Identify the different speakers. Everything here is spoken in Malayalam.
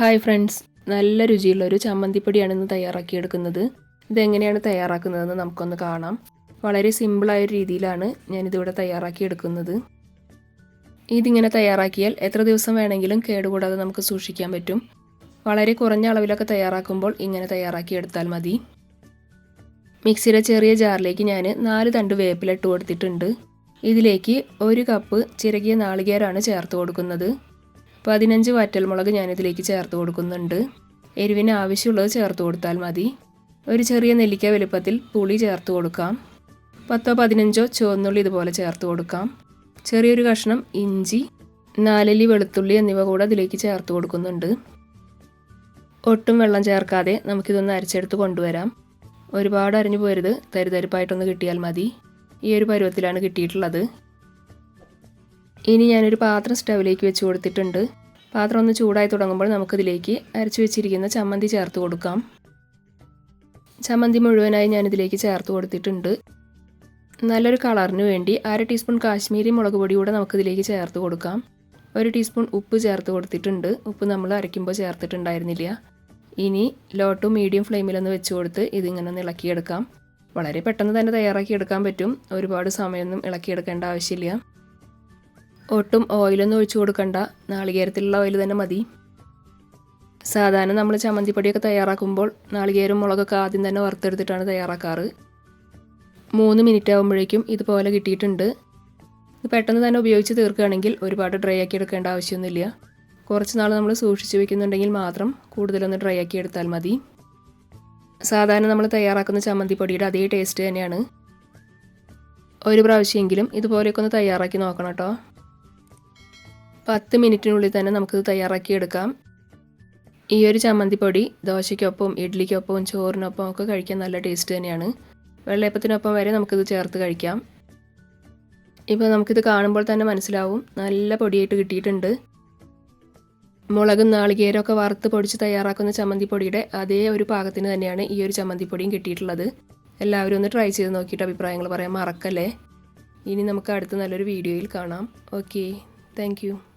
Speaker 1: Hi friends. നല്ല രുചിയുള്ള ഒരു ചമ്മന്തിപ്പൊടിയാണ് ഇന്ന് തയ്യാറാക്കിയെടുക്കുന്നത്. ഇതെങ്ങനെയാണ് തയ്യാറാക്കുന്നതെന്ന് നമുക്കൊന്ന് കാണാം. വളരെ സിമ്പിളായ രീതിയിലാണ് ഞാനിതിവിടെ തയ്യാറാക്കിയെടുക്കുന്നത്. ഇതിങ്ങനെ തയ്യാറാക്കിയാൽ എത്ര ദിവസം വേണമെങ്കിലും കേടുകൂടാതെ നമുക്ക് സൂക്ഷിക്കാൻ പറ്റും. വളരെ കുറഞ്ഞ അളവിലൊക്കെ തയ്യാറാക്കുമ്പോൾ ഇങ്ങനെ തയ്യാറാക്കിയെടുത്താൽ മതി. മിക്സിയുടെ ചെറിയ ജാറിലേക്ക് ഞാൻ നാല് തണ്ട് വേപ്പിലിട്ട് കൊടുത്തിട്ടുണ്ട്. ഇതിലേക്ക് ഒരു കപ്പ് ചിരകിയ നാളികേരമാണ് ചേർത്ത് കൊടുക്കുന്നത്. പതിനഞ്ച് വറ്റൽമുളക് ഞാനിതിലേക്ക് ചേർത്ത് കൊടുക്കുന്നുണ്ട്. എരിവിന് ആവശ്യമുള്ളത് ചേർത്ത് കൊടുത്താൽ മതി. ഒരു ചെറിയ നെല്ലിക്ക വലുപ്പത്തിൽ പുളി ചേർത്ത് കൊടുക്കാം. പത്തോ പതിനഞ്ചോ ചുവന്നുള്ളി ഇതുപോലെ ചേർത്ത് കൊടുക്കാം. ചെറിയൊരു കഷ്ണം ഇഞ്ചി നാലല്ലി വെളുത്തുള്ളി എന്നിവ കൂടെ അതിലേക്ക് ചേർത്ത് കൊടുക്കുന്നുണ്ട്. ഒട്ടും വെള്ളം ചേർക്കാതെ നമുക്കിതൊന്ന് അരച്ചെടുത്ത് കൊണ്ടുവരാം. ഒരുപാട് അരിഞ്ഞു പോരുത് തരിതരിപ്പായിട്ടൊന്ന് കിട്ടിയാൽ മതി. ഈ ഒരു പരുവത്തിലാണ് കിട്ടിയിട്ടുള്ളത്. ഇനി ഞാനൊരു പാത്രം സ്റ്റവിലേക്ക് വെച്ച് കൊടുത്തിട്ടുണ്ട്. പാത്രം ഒന്ന് ചൂടായി തുടങ്ങുമ്പോൾ നമുക്കിതിലേക്ക് അരച്ചു വെച്ചിരിക്കുന്ന ചമ്മന്തി ചേർത്ത് കൊടുക്കാം. ചമ്മന്തി മുഴുവനായി ഞാനിതിലേക്ക് ചേർത്ത് കൊടുത്തിട്ടുണ്ട്. നല്ലൊരു കളറിന് വേണ്ടി അര ടീസ്പൂൺ കാശ്മീരി മുളക് പൊടി കൂടെ നമുക്കിതിലേക്ക് ചേർത്ത് കൊടുക്കാം. ഒരു ടീസ്പൂൺ ഉപ്പ് ചേർത്ത് കൊടുത്തിട്ടുണ്ട്. ഉപ്പ് നമ്മൾ അരയ്ക്കുമ്പോൾ ചേർത്തിട്ടുണ്ടായിരുന്നില്ല. ഇനി ലോ ടു മീഡിയം ഫ്ലെയിമിലൊന്ന് വെച്ച് കൊടുത്ത് ഇതിങ്ങനെ ഇളക്കിയെടുക്കാം. വളരെ പെട്ടെന്ന് തന്നെ തയ്യാറാക്കി എടുക്കാൻ പറ്റും. ഒരുപാട് സമയമൊന്നും ഇളക്കിയെടുക്കേണ്ട ആവശ്യമില്ല. ഒട്ടും ഓയിലൊന്നും ഒഴിച്ചു കൊടുക്കണ്ട. നാളികേരത്തിലുള്ള ഓയിൽ തന്നെ മതി. സാധാരണ നമ്മൾ ചമ്മന്തിപ്പൊടിയൊക്കെ തയ്യാറാക്കുമ്പോൾ നാളികേരം മുളകൊക്കെ ആദ്യം തന്നെ വറുത്തെടുത്തിട്ടാണ് തയ്യാറാക്കാറ്. മൂന്ന് മിനിറ്റ് ആകുമ്പോഴേക്കും ഇതുപോലെ കിട്ടിയിട്ടുണ്ട്. ഇത് പെട്ടെന്ന് തന്നെ ഉപയോഗിച്ച് തീർക്കുകയാണെങ്കിൽ ഒരുപാട് ഡ്രൈ ആക്കി എടുക്കേണ്ട ആവശ്യമൊന്നുമില്ല. കുറച്ച് നാൾ നമ്മൾ സൂക്ഷിച്ചു വെക്കുന്നുണ്ടെങ്കിൽ മാത്രം കൂടുതലൊന്ന് ഡ്രൈ ആക്കി എടുത്താൽ മതി. സാധാരണ നമ്മൾ തയ്യാറാക്കുന്ന ചമ്മന്തിപ്പൊടിയുടെ അതേ ടേസ്റ്റ് തന്നെയാണ്. ഒരു പ്രാവശ്യമെങ്കിലും ഇതുപോലെയൊക്കെ ഒന്ന് തയ്യാറാക്കി നോക്കണം കേട്ടോ പത്ത് മിനിറ്റിനുള്ളിൽ തന്നെ നമുക്കിത് തയ്യാറാക്കിയെടുക്കാം. ഈ ഒരു ചമ്മന്തിപ്പൊടി ദോശയ്ക്കൊപ്പം ഇഡ്ഡലിക്കൊപ്പം ചോറിനൊപ്പം ഒക്കെ കഴിക്കാൻ നല്ല ടേസ്റ്റ് തന്നെയാണ്. വെള്ളയപ്പത്തിനൊപ്പം വരെ നമുക്കിത് ചേർത്ത് കഴിക്കാം. ഇപ്പോൾ നമുക്കിത് കാണുമ്പോൾ തന്നെ മനസ്സിലാവും. നല്ല പൊടിയായിട്ട് കിട്ടിയിട്ടുണ്ട്. മുളകും നാളികേരമൊക്കെ വറുത്ത് പൊടിച്ച് തയ്യാറാക്കുന്ന ചമ്മന്തിപ്പൊടിയുടെ അതേ ഒരു പാകത്തിന് തന്നെയാണ് ഈ ഒരു ചമ്മന്തിപ്പൊടിയും കിട്ടിയിട്ടുള്ളത്. എല്ലാവരും ഒന്ന് ട്രൈ ചെയ്ത് നോക്കിയിട്ട് അഭിപ്രായങ്ങൾ പറയാൻ മറക്കല്ലേ? ഇനി നമുക്ക് അടുത്ത നല്ലൊരു വീഡിയോയിൽ കാണാം. ഓക്കെ. താങ്ക്